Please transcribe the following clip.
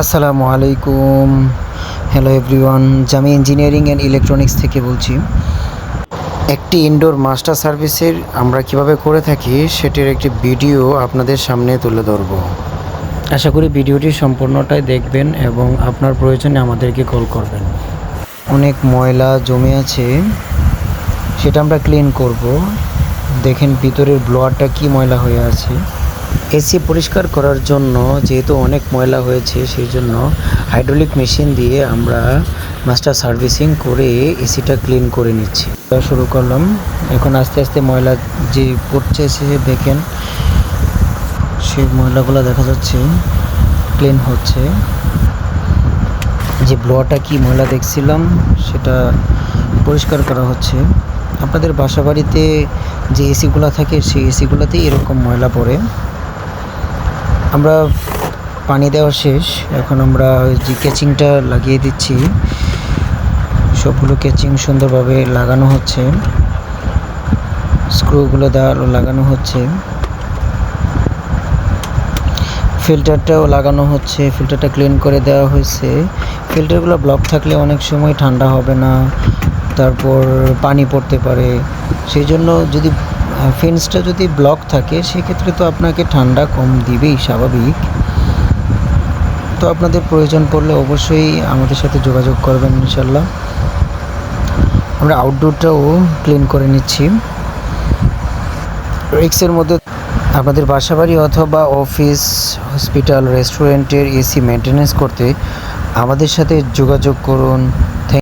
আসসালামু আলাইকুম। Hello everyone Jami engineering and electronics থেকে বলছি। একটি ইনডোর মাস্টার সার্ভিসের আমরা কীভাবে করে থাকি সেটির একটি ভিডিও আপনাদের সামনে তুলে ধরব। আশা করি ভিডিওটি সম্পূর্ণটাই দেখবেন এবং আপনার প্রয়োজনে আমাদেরকে কল করবেন। অনেক ময়লা জমে আছে, সেটা আমরা ক্লিন করব। দেখেন ভিতরের ব্লোয়ারটা কি ময়লা হয়ে আছে। এসি পরিষ্কার করার জন্য যেহেতু অনেক ময়লা হয়েছে, সেই জন্য হাইড্রোলিক মেশিন দিয়ে আমরা মাস্টার সার্ভিসিং করে এসিটা ক্লিন করে নিচ্ছি। শুরু করলাম। এখন আস্তে আস্তে ময়লা যে পড়ছে সে দেখেন, সেই ময়লাগুলো দেখা যাচ্ছে ক্লিন হচ্ছে। যে ব্লোয়ারটা কি ময়লা দেখছিলাম, সেটা পরিষ্কার করা হচ্ছে। আপনাদের বাসা বাড়িতে যে এসিগুলো থাকে, সেই এসিগুলোতেই এরকম ময়লা পড়ে। আমরা পানি দেওয়া শেষ। এখন আমরা যে কেচিংটা লাগিয়ে দিচ্ছি। সবগুলো কেচিং সুন্দরভাবে লাগানো হচ্ছে। স্ক্রুগুলো দেওয়া লাগানো হচ্ছে। ফিল্টারটাও লাগানো হচ্ছে। ফিল্টারটা ক্লিন করে দেওয়া হয়েছে। ফিল্টারগুলো ব্লক থাকলে অনেক সময় ঠান্ডা হবে না। তারপর পানি পড়তে পারে। সেই জন্য যদি ফেন্সটা যদি ব্লক থাকে, সেক্ষেত্রে তো আপনাকে ঠান্ডা কম দিবেই, স্বাভাবিক। তো আপনাদের প্রয়োজন পড়লে অবশ্যই আমাদের সাথে যোগাযোগ করবেন ইনশাল্লাহ আমরা আউটডোরটাও ক্লিন করে নিচ্ছি। রিক্সের মধ্যে আপনাদের বাসাবাড়ি অথবা অফিস হসপিটাল রেস্টুরেন্টের এসি মেনটেনেন্স করতে আমাদের সাথে যোগাযোগ করুন।